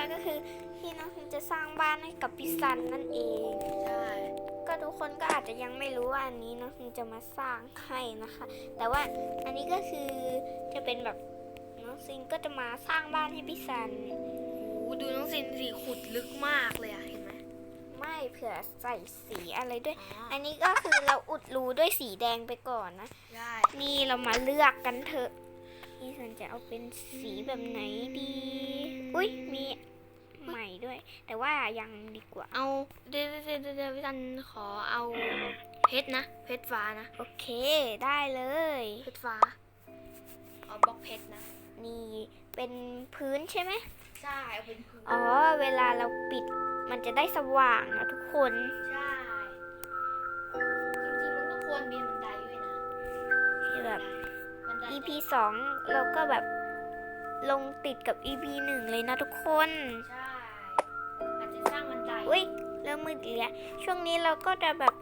นะคะก็คือที่น้องพิมจะสร้างบ้านให้กับพี่ซันนั่นเองใช่ก็ทุกคนก็อาจจะยังไม่รู้ว่าอันนี้น้องพิมจะมาสร้างให้นะคะ แต่ว่าอันนี้ก็คือจะเป็นแบบน้องซินก็จะมาสร้างบ้านให้พี่ซันโอ้ดูน้องซินสีขุดลึกมากเลยอะเห็นไหมไม่เผื่อใส่สีอะไรด้วยอ๋ออันนี้ก็คือเราอุดรูด้วยสีแดงไปก่อนนะใช่นี่เรามาเลือกกันเถอะพี่ซันจะเอาเป็นสีแบบไหนดี อุ้ยมี ใหม่ด้วย แต่ว่ายังดีกว่า เอาเดี๋ยวเดี๋ยวเดี๋ยวเดี๋ยวพี่ซันขอเอาเพชรนะ เพชรฟ้านะ โอเคได้เลย เพชรฟ้าขอบล็อกเพชรนะ นี่เป็นพื้นใช่ไหมใช่เอาเป็นพื้น อ๋อ เวลาเราปิดมันจะได้สว่างนะทุกคน ใช่ จริงๆ มันก็ควรมีบันไดด้วยนะที่แบบ บันได EP 2เราก็แบบลงติดกับ EP 1เลยนะทุกคน ใช่ อุ้ยเริ่มมืดอีกแล้วช่วงนี้เราก็จะแบบ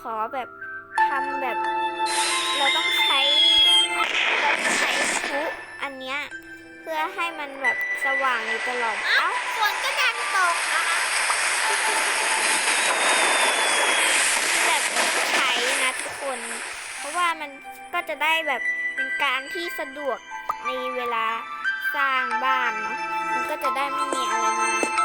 ขอแบบทำแบบ เราต้องใช้เราต้องใช้พลุอันเนี้ยเพื่อให้มันแบบสว่างอยู่ตลอดเอ้าฝนก็ดันตกนะคะแบบต้องใช้นะทุกคน เพราะว่ามันก็จะได้แบบเป็นการที่สะดวกในเวลาสร้างบ้านเนาะมันก็จะได้ไม่มีอะไรมา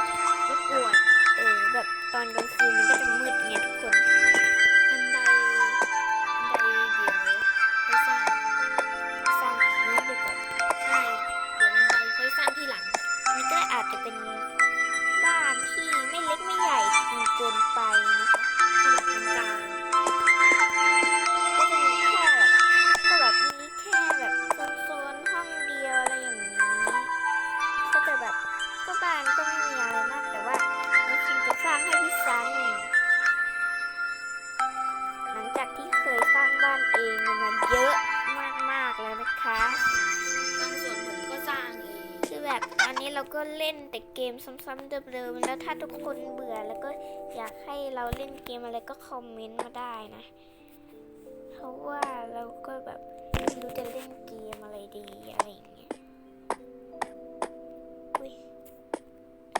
ซ้ำๆเดิมๆแล้วถ้าทุกคนเบื่อแล้วก็อยากให้เราเล่นเกมอะไรก็คอมเมนต์มาได้นะ เพราะว่าเราก็แบบไม่รู้จะเล่นเกมอะไรดีอะไรอย่างเงี้ยอุ้ย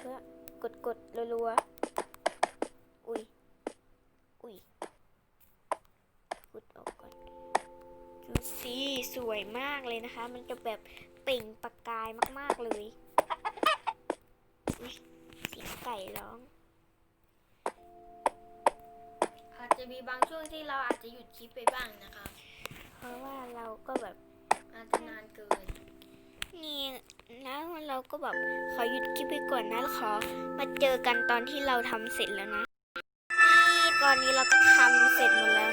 ก็กดกดรัวๆอุ้ยอุ้ยกดออกก่อนดูสิสวยมากเลยนะคะ มันจะแบบเปล่งประกายมากๆเลย ก่ร้อง อาจจะมีบางช่วงที่เราอาจจะหยุดคลิปไปบ้างนะครับเพราะว่าเราก็แบบอาจจะนานเกิน นี่แล้วเราก็แบบขอหยุดคลิปไปก่อนนะแล้วขอ มาเจอกันตอนที่เราทำเสร็จแล้วนะนี่ตอนนี้เราก็ทำเสร็จหมดแล้ว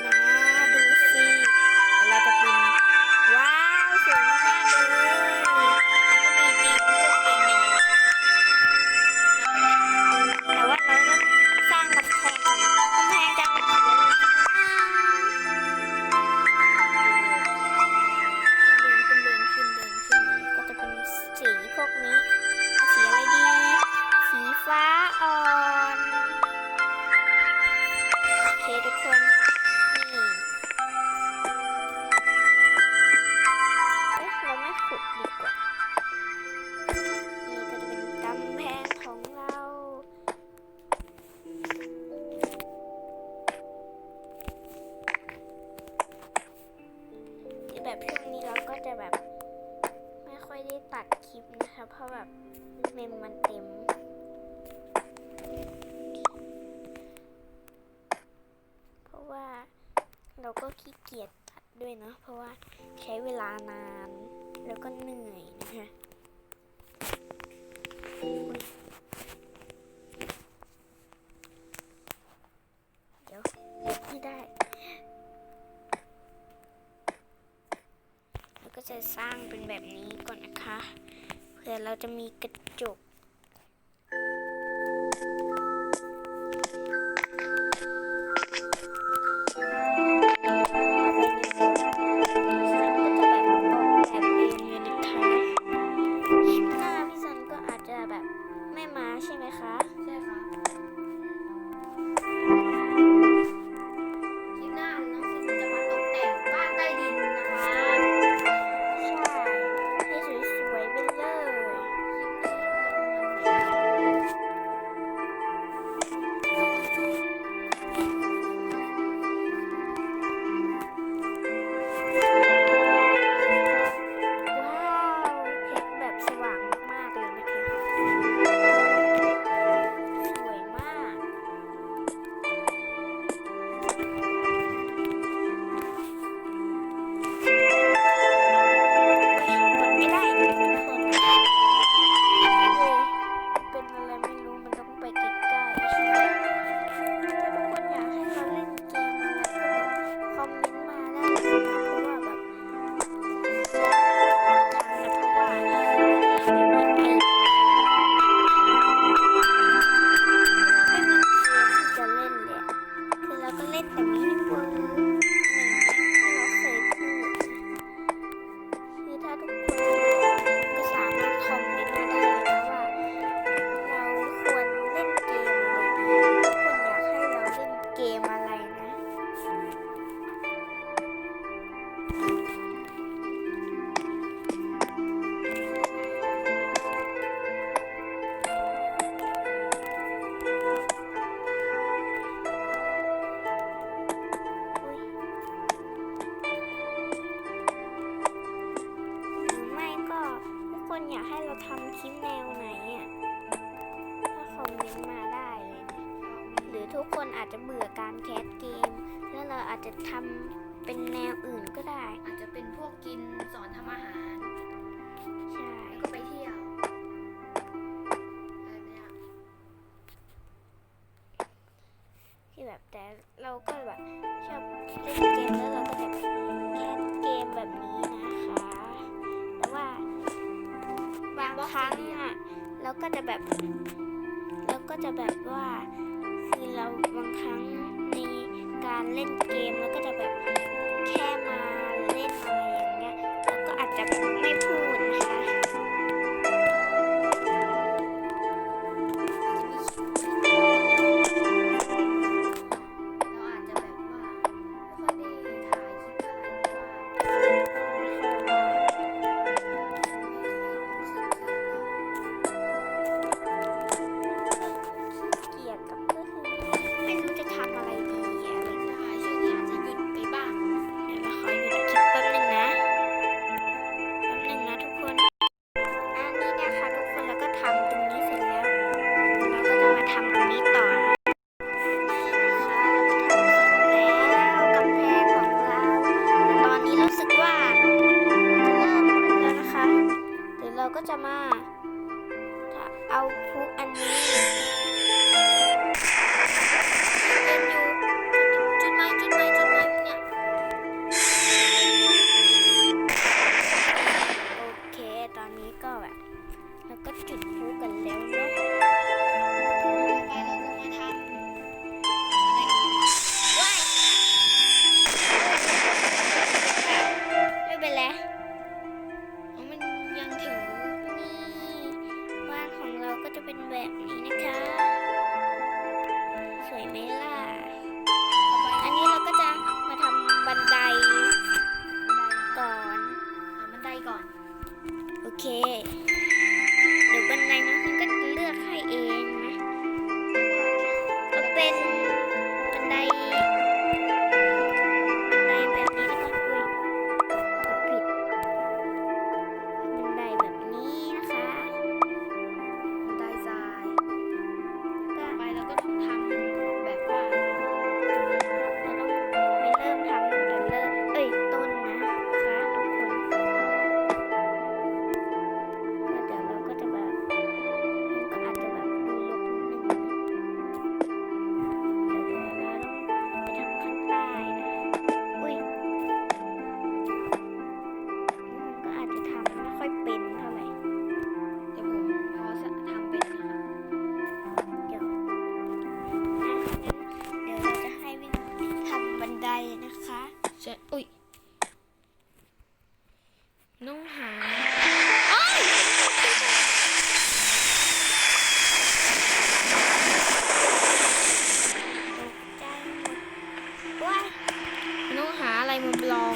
ขี้เกียจตัดด้วยเนาะเพราะว่าใช้เวลานาน แล้วก็เหนื่อยนะคะเดี๋ยวไม่ได้ แล้วก็จะสร้างเป็นแบบนี้ก่อนนะคะ เพื่อเราจะมีกระจก ไม่ก็ทุกคนอยากให้เราทำคลิปแนวไหนอะก็คอมเมนมาได้เลยหรือทุกคนอาจจะเบื่อการแคสเกม แล้วเราอาจจะทำ เป็นแนวอื่นก็ได้ อาจจะเป็นพวกกินสอนทำอาหารใช่ แล้วก็ไปเที่ยวที่แบบแต่เราก็แบบชอบเล่นเกมแล้วเราก็แบะแคสเกมแบบนี้นะคะ แต่ว่าบางครั้งอะเราก็จะแบบเราก็จะแบบว่าคือเราบางครั้งในการเล่นเกมเราก็จะแบบ แค่มาเล่นอะไรอย่างเงี้ย แล้วก็อาจจะไม่พูด ก็แบบแล้วก็จุดพลุกันแล้วเนาะ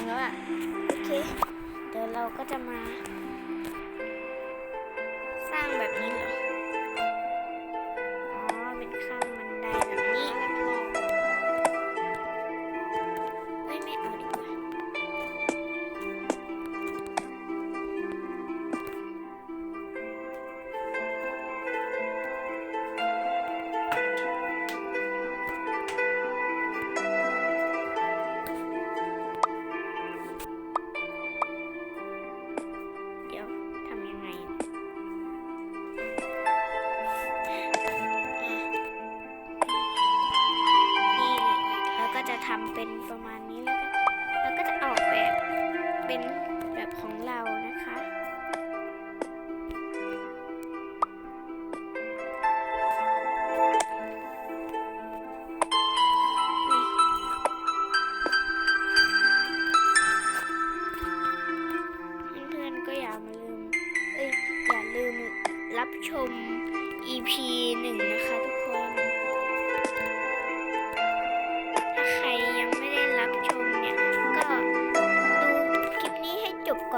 แล้วอะ โอเค เดี๋ยวเราก็จะมา สร้างแบบนี้เหรอ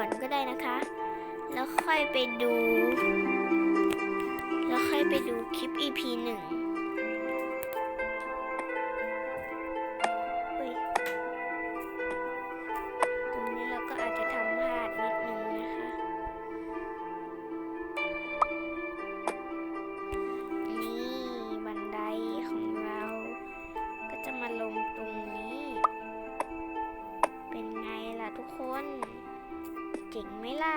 อนก็ได้นะคะ แล้วค่อยไปดู แล้วค่อยไปดูคลิป EP หนึ่ง เจ๋งไหมล่ะ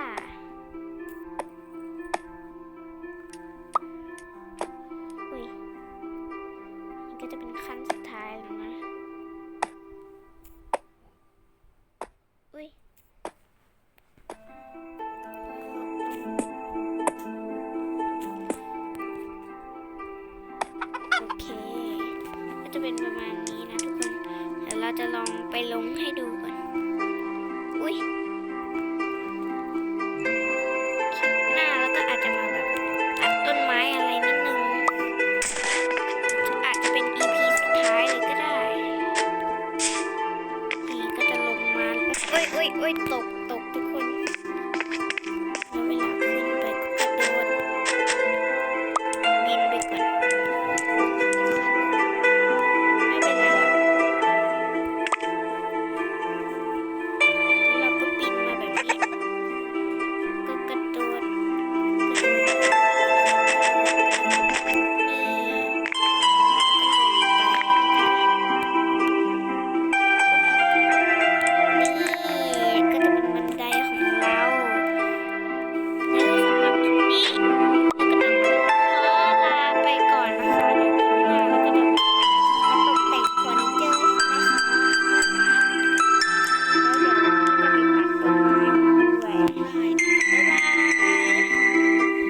อุ้ยนี่ก็จะเป็นขั้นสุดท้ายแล้วนะ อุ้ยโอเค ก็จะเป็นประมาณนี้นะทุกคน เดี๋ยวเราจะลองไปลงให้ดูก่อน โอ้ยโอ้ยโอ้ยตก